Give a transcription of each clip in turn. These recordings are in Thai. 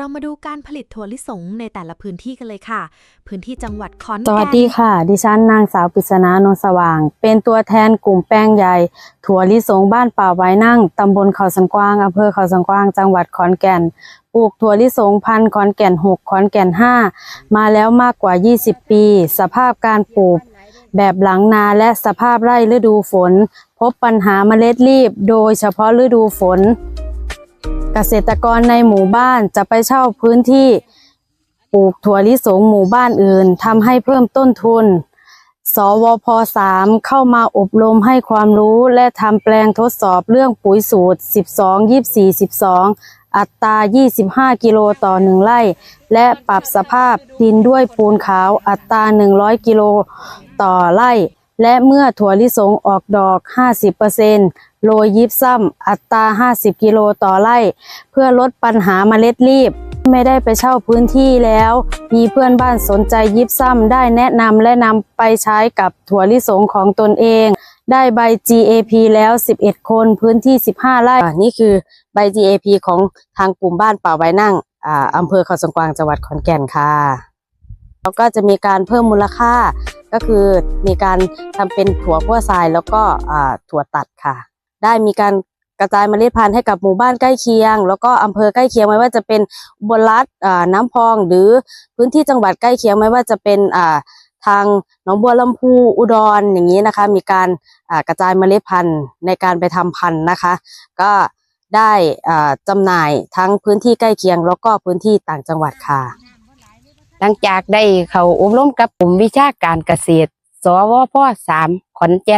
เรามาดูการผลิตถั่วลิสงในแต่ละพื้นที่กันเลยค่ะ พื้นที่จังหวัดขอนแก่น สวัสดีค่ะ ดิฉันนางสาวปริศนานนสว่าง เป็นตัวแทนกลุ่มแป้งใหญ่ ถั่วลิสงบ้านป่าไว้นั่ง ตำบลเขาสันกว้างอำเภอเขาสันกว้าง จังหวัดขอนแก่น ปลูกถั่วลิสงพันธุ์ขอนแก่น6ขอนแก่น5มาแล้วมากกว่า 20 ปี สภาพการปลูกแบบหลังนาและสภาพไร่ฤดูฝน พบปัญหาเมล็ดรีบ โดยเฉพาะฤดูฝน เกษตรกรในหมู่บ้านจะไปเช่าพื้นที่ปลูกถั่วลิสงหมู่บ้านอื่นทำให้เพิ่มต้นทุน สวพ3เข้ามาอบรมให้ความรู้และทำแปลงทดสอบเรื่องปุ๋ยสูตร 12 24 12 อัตรา 25 กิโลต่อ 1 ไร่ และปรับสภาพดินด้วยปูนขาวอัตรา 100 กิโลต่อไร่ และเมื่อถั่วลิสงออกดอก 50% โรยยิบซ้ำอัตรา 50 กิโลต่อไร่ เพื่อลดปัญหาเมล็ดรีบ ไม่ได้ไปเช่าพื้นที่แล้ว มีเพื่อนบ้านสนใจยิบซ้ำได้แนะนำและนำไปใช้กับถั่วลิสงของตนเอง ได้ใบ GAP แล้ว 11 คนพื้นที่ 15 ไร่นี่คือใบ GAP ของทางกลุ่มบ้านป่าไว้นั่งอ่าอำเภอเขาสงกวางจังหวัดขอนแก่นค่ะแล้วก็จะมีการเพิ่มมูลค่าก็คือมีการทำเป็นถั่วพั่วทรายแล้วก็อ่าถั่วตัดค่ะ ได้มีการกระจายเมล็ดพันธุ์ให้กับหมู่บ้านใกล้เคียง แล้วก็อำเภอใกล้เคียงไม่ว่าจะเป็นอุบลรัฐน้ำพองหรือพื้นที่จังหวัดใกล้เคียงไม่ว่าจะเป็นทางหนองบัวลำพูอุดรอย่างนี้นะคะ มีการกระจายเมล็ดพันธุ์ในการไปทำพันธุ์นะคะ ก็ได้อ่าจำหน่ายทั้งพื้นที่ใกล้เคียง แล้วก็พื้นที่ต่างจังหวัดค่ะ หลังจากได้เขาอบรมกับกลุ่มวิชาการเกษตร สวพสามขอนแก่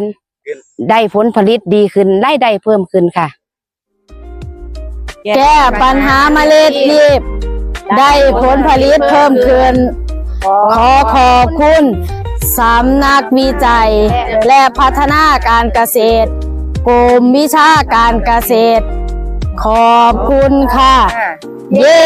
น ได้ผลผลิตดีขึ้นรายได้เพิ่มขึ้นค่ะ แก้ปัญหาเมล็ดรีบ ได้ผลผลิตเพิ่มขึ้น ขอขอบคุณสำนักวิจัย และพัฒนาการเกษตรกรมวิชาการเกษตร ขอบคุณค่ะ เย้